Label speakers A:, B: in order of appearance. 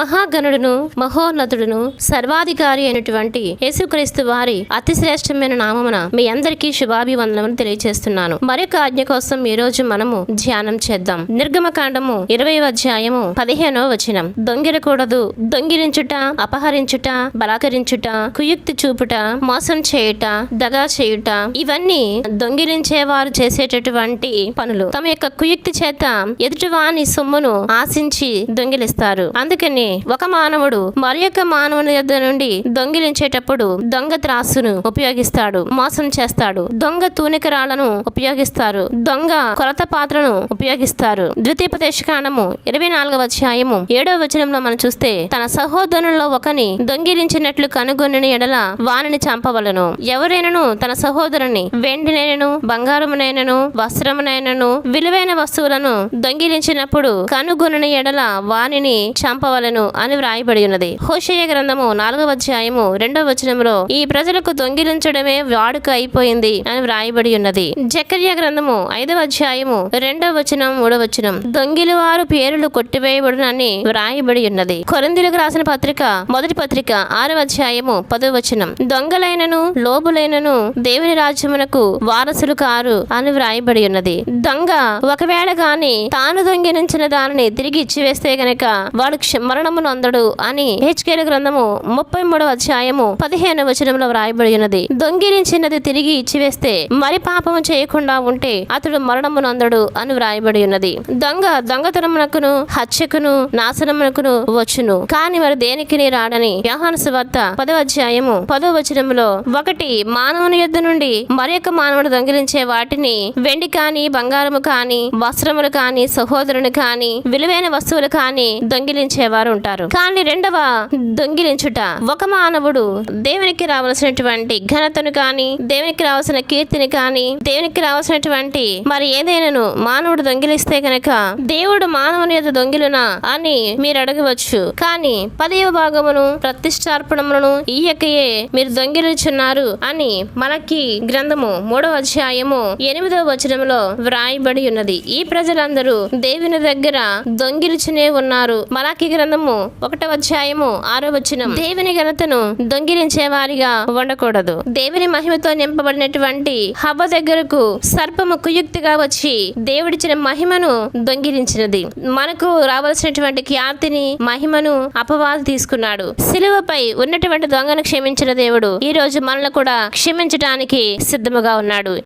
A: మహాగణుడును మహోన్నతుడును సర్వాధికారి అయినటువంటి యేసుక్రీస్తు వారి అతిశ్రేష్టమైన నామమున మీ అందరికీ శుభాభివందనములు తెలియజేస్తున్నాను మరొక ఆజ్ఞ కోసం ఈ రోజు మనము ధ్యానం చేద్దాం. నిర్గమకాండము ఇరవై అధ్యాయము పదిహేనో వచనం. దొంగిరకూడదు దొంగిలించుట అపహరించుట బలాకరించుట కుయుక్తి చూపుట మోసం చేయుట దగా చేయుట ఇవన్నీ దొంగిలించే వారు చేసేటటువంటి పనులు. తమ యొక్క కుయుక్తి చేత ఎదుటివాని సొమ్మును ఆశించి దొంగిలిస్తారు. అందుకని ఒక మానవుడు మరి యొక్క మానవుని యొద్ నుండి దొంగిలించేటప్పుడు దొంగ త్రాసును ఉపయోగిస్తాడు మోసం చేస్తాడు. దొంగ తూనికరాలను ఉపయోగిస్తారు. దొంగ కొలత పాత్రను ఉపయోగిస్తారు. ద్వితీయోపదేశకాండము ఇరవై నాలుగవ అధ్యాయము ఏడవ వచనంలో మనం చూస్తే తన సహోదరులలో ఒకని దొంగిలించినట్లు కనుగొని ఎడల వానిని చంపవలను. ఎవరైనను తన సహోదరుని వెండినైనను బంగారమునైనను వస్త్రమునైనను విలువైన వస్తువులను దొంగిలించినప్పుడు కనుగొనని ఎడల వానిని చంపవలను. అని వ్రాయబడి ఉన్నది. హోషయ్య గ్రంథము నాలుగవ అధ్యాయము రెండవ వచనంలో ఈ ప్రజలకు దొంగిలించడమే వాడుక అయిపోయింది అని వ్రాయబడి ఉన్నది. జకర్య గ్రంథము ఐదవ అధ్యాయము రెండవ వచనం మూడవ వచనం. దొంగిలి వారు పేరులు కొట్టివేయబడునని వ్రాయబడి ఉన్నది. కొరందిలకు రాసిన పత్రిక మొదటి పత్రిక ఆరవ అధ్యాయము పదవ వచనం. దొంగలైనను లోబులైనను దేవుని రాజ్యమునకు వారసులు కారు అని వ్రాయబడి ఉన్నది. దొంగ ఒకవేళ గాని తాను దొంగిలించిన దానిని తిరిగి ఇచ్చివేస్తే గనక వాడు క్ష- మరణమును అందడు అని హెచ్కేల గ్రంథము ముప్పై మూడవ అధ్యాయము పదిహేను వచనంలో వ్రాయబడి ఉన్నది దొంగిలించినది తిరిగి ఇచ్చివేస్తే మరి పాపము చేయకుండా ఉంటే అతడు మరణమును అందడు అని వ్రాయబడి ఉన్నది దొంగ దొంగతనమునకును హత్యకును నాశనమునకును వచ్చును. కాని మరి దేనికి రాడని యోహాను సువార్త పదవ అధ్యాయము పదవ వచనములో ఒకటి మానవుని యుద్ధ నుండి మరి యొక్క మానవుడు దొంగిలించే వాటిని వెండి కాని బంగారము కాని వస్త్రములు కాని సహోదరుని కాని విలువైన వస్తువులు కాని దొంగిలించేవారు ఉంటారు. కానీ రెండవ దొంగిలించుట. ఒక మానవుడు దేవునికి రావాల్సినటువంటి ఘనతను కాని దేవునికి రావాల్సిన కీర్తిని కాని దేవునికి రావాల్సినటువంటి మరి ఏదైనాను మానవుడు దొంగిలిస్తే గనక దేవుడు మానవుని యొక్క దొంగిలునా అని మీరు అడగవచ్చు. కానీ పదవ భాగమును ప్రతిష్టార్పణములను యొక్కయే మీరు దొంగిలించున్నారు అని మనకి గ్రంథము మూడవ అధ్యాయము ఎనిమిదవ వచనంలో వ్రాయబడి ఉన్నది. ఈ ప్రజలందరూ దేవుని దగ్గర దొంగిలిచునే ఉన్నారు. మలాకి గ్రంథము ఒకటవ అధ్యాయము ఆరో వచనం దేవుని ఘనతను దొంగిలించే వారిగా ఉండకూడదు. దేవుని మహిమతో నింపబడినటువంటి హవ్వ దగ్గరకు సర్పము కుయుక్తిగా వచ్చి దేవుడిచ్చిన మహిమను దొంగిలించినది. మనకు రావాల్సినటువంటి ఖ్యాతిని మహిమను అపవాదు తీసుకున్నాడు. సిలువపై ఉన్నటువంటి దొంగను క్షమించిన దేవుడు ఈ రోజు మనల్ని కూడా క్షమించడానికి సిద్ధముగా ఉన్నాడు.